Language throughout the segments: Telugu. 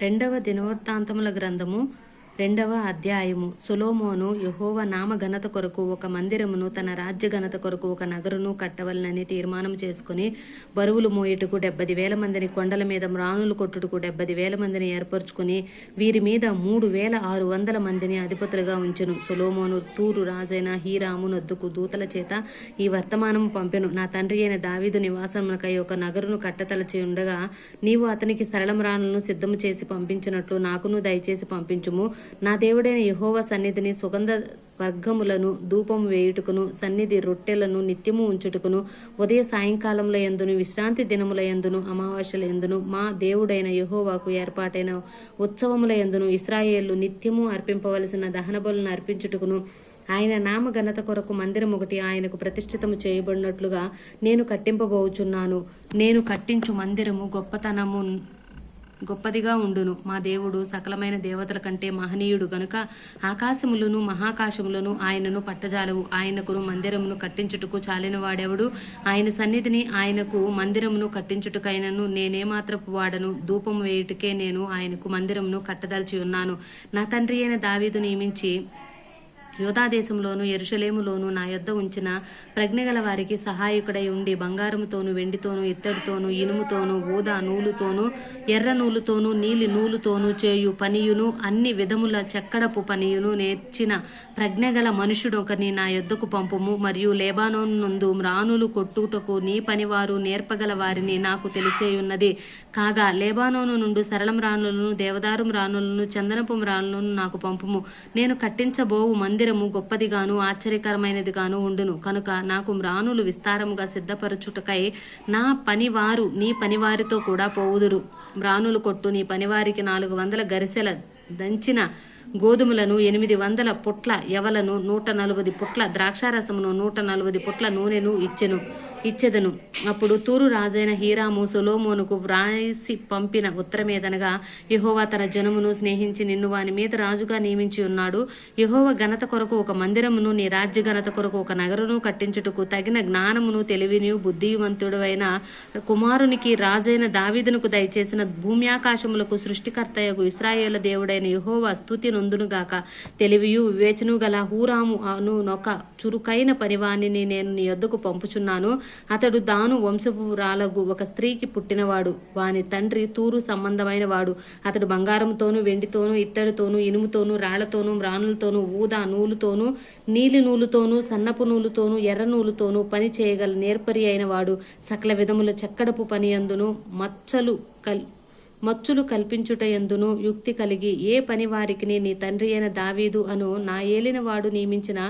రెండవ దినవృత్తాంతముల గ్రంథము రెండవ అధ్యాయము. సొలోమోను యహోవ నామ ఘనత కొరకు ఒక మందిరమును తన రాజ్య ఘనత కొరకు ఒక నగరును కట్టవలనని తీర్మానం చేసుకుని బరువులు మోయుటకు డెబ్బది వేల మందిని కొండల మీద మ్రాణులు కొట్టుటకు డెబ్బది వేల మందిని ఏర్పరచుకుని వీరి మీద మూడు వేల ఆరు వందల మందిని అధిపతులుగా ఉంచును. సొలోమోను తూరు రాజైన హీరాము నొద్దుకు దూతల చేత ఈ వర్తమానము పంపెను. నా తండ్రి అయిన దావీదు నివాసమునకై ఒక నగరును కట్టతలచి ఉండగా నీవు అతనికి సరళ మ్రాణులను సిద్ధము చేసి పంపించినట్లు నాకును దయచేసి పంపించుము. నా దేవుడైన యహోవ సన్నిధిని సుగంధ వర్గములను ధూపం వేయుటకును సన్నిధి రొట్టెలను నిత్యము ఉంచుటకును ఉదయ సాయంకాలముల యందును విశ్రాంతి దినముల యందును అమావాస్యల యందును మా దేవుడైన యహోవాకు ఏర్పాటైన ఉత్సవముల యందును ఇస్రాయేళ్ళు నిత్యము అర్పింపవలసిన దహనబలను అర్పించుటకును. ఆయన నామ ఘనత కొరకు మందిరం ఒకటి ఆయనకు ప్రతిష్ఠితము చేయబడినట్లుగా నేను కట్టింపబోచున్నాను. నేను కట్టించు మందిరము గొప్పతనము గొప్పదిగా ఉండును. మా దేవుడు సకలమైన దేవతల కంటే మహనీయుడు గనుక ఆకాశములను మహాకాశములను ఆయనను పట్టజాలవు. ఆయనకును మందిరమును కట్టించుటకు చాలిన వాడెవడు? ఆయన సన్నిధిని ఆయనకు మందిరమును కట్టించుటకైనను నేనేమాత్రపు వాడను. ధూపం వేయుటకే నేను ఆయనకు మందిరమును కట్టదలిచి ఉన్నాను. నా తండ్రి అయిన దావీదు నియమించి యోధాదేశంలోను ఎరుషలేములోను నా యొద్ద ఉంచిన ప్రజ్ఞగల వారికి సహాయకుడై ఉండి బంగారముతోను వెండితోను ఇత్తడితోను ఇనుముతోను ఊదా నూలుతోను ఎర్ర నూలుతోను నీలి నూలుతోను చేయు పనియును అన్ని విధముల చెక్కడపు పనియును నేర్చిన ప్రజ్ఞగల మనుషుడొకని నా యొద్దకు పంపుము. మరియు లేబానోను నందు మ్రానులు కొట్టుటకు నీ పనివారు నేర్పగల వారిని నాకు తెలిసేయున్నది. కాగా లేబానోను నుండి సరళం రాణులను దేవదారు రాణులను చందనపు రాణులను నాకు పంపుము. నేను కట్టించబోవు మందిరం మందిరము గొప్పదిగాను ఆశ్చర్యకరమైనదిగాను ఉండును. కనుక నాకు మ్రానులు విస్తారముగా సిద్ధపరచుటకై నా పనివారు నీ పనివారితో కూడా పోవుదురు. మ్రానులు కొట్టు నీ పనివారికి నాలుగు వందల గరిసెల దంచిన గోధుమలను ఎనిమిది వందల పుట్ల ఎవలను నూట నలభై పుట్ల ద్రాక్షారసమును నూట నలభై పుట్ల నూనెను ఇచ్చెను. ఇచ్చెదను. అప్పుడు తూరు రాజైన హీరాము సొలోమోనుకు వ్రాసి పంపిన ఉత్తరమేదనగా యహోవా తన జనమును స్నేహించి నిన్ను వాని మీద రాజుగా నియమించి ఉన్నాడు. యహోవ ఘనత కొరకు ఒక మందిరమును నీ రాజ్య ఘనత కొరకు ఒక నగరును కట్టించుటకు తగిన జ్ఞానమును తెలివిని బుద్ధివంతుడైన కుమారునికి రాజైన దావీదునకు దయచేసిన భూమ్యాకాశములకు సృష్టికర్తయగు ఇస్రాయేల దేవుడైన యహోవా స్థుతి నొందునుగాక తెలివియు వివేచను గల హూరాము అను నొక చురుకైన పనివాణిని నేను నీ యొద్దకు పంపుచున్నాను. అతడు దాను వంశపు రాలగు ఒక స్త్రీకి పుట్టినవాడు. వాని తండ్రి తూరు సంబంధమైన వాడు అతడు బంగారంతోను వెండితోనూ ఇత్తడితోనూ ఇనుముతోను రాళ్ళతోనూ రాణులతోనూ ఊదా నూలుతోను నీలి నూలుతోనూ సన్నపు నూలుతోను ఎర్ర నూలుతోనూ పని చేయగల నేర్పరి అయిన వాడు సకల విధముల చెక్కడపు పని అందును మచ్చలు కల్ మచ్చులు కల్పించుటయందును యుక్తి కలిగి ఏ పని వారికి నీ తండ్రి అయిన దావీదు అను నా ఏలినవాడు నియమించిన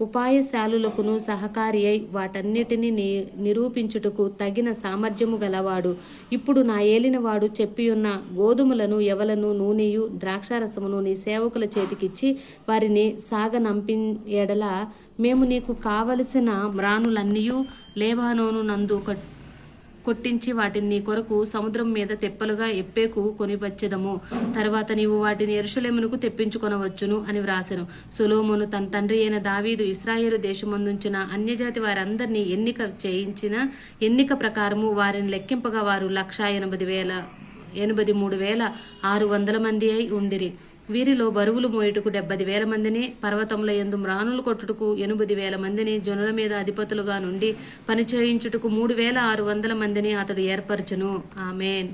ఉపాయశాలులకును సహకారి అయి వాటన్నిటిని ని నిరూపించుటకు తగిన సామర్థ్యము గలవాడు. ఇప్పుడు నా ఏలినవాడు చెప్పియున్న గోధుమలను ఎవలను నూనెయు ద్రాక్షారసమును నీ సేవకుల చేతికిచ్చి వారిని సాగనంపి ఎడల మేము నీకు కావలసిన మ్రానులన్నీయు లేబానోను నందు కొట్టించి వాటిని నీ కొరకు సముద్రం మీద తెప్పలుగా ఎప్పేకు కొనివచ్చెదము. తర్వాత నీవు వాటిని ఎరుషులేమునకు తెప్పించుకొనవచ్చును అని వ్రాసెను. సులోమును తన తండ్రి అయిన దావీదు ఇస్రాయేలు దేశమందుంచిన అన్యజాతి వారందరినీ ఎన్నిక చేయించిన ఎన్నిక ప్రకారము వారిని లెక్కింపగా వారు లక్ష ఎనభై వేల ఎనభై మూడు వేల ఆరు వందల మంది అయి ఉండిరి. వీరిలో బరువులు మోయుటకు డెబ్బది వేల మందిని పర్వతముల ఎందు మ్రానులు కొట్టుటకు ఎనిమిది వేల మందిని జనుల మీద అధిపతులుగా నుండి పని చేయించుటకు మూడు వేల ఆరు వందల మందిని అతడు ఏర్పరచును. ఆమెన్.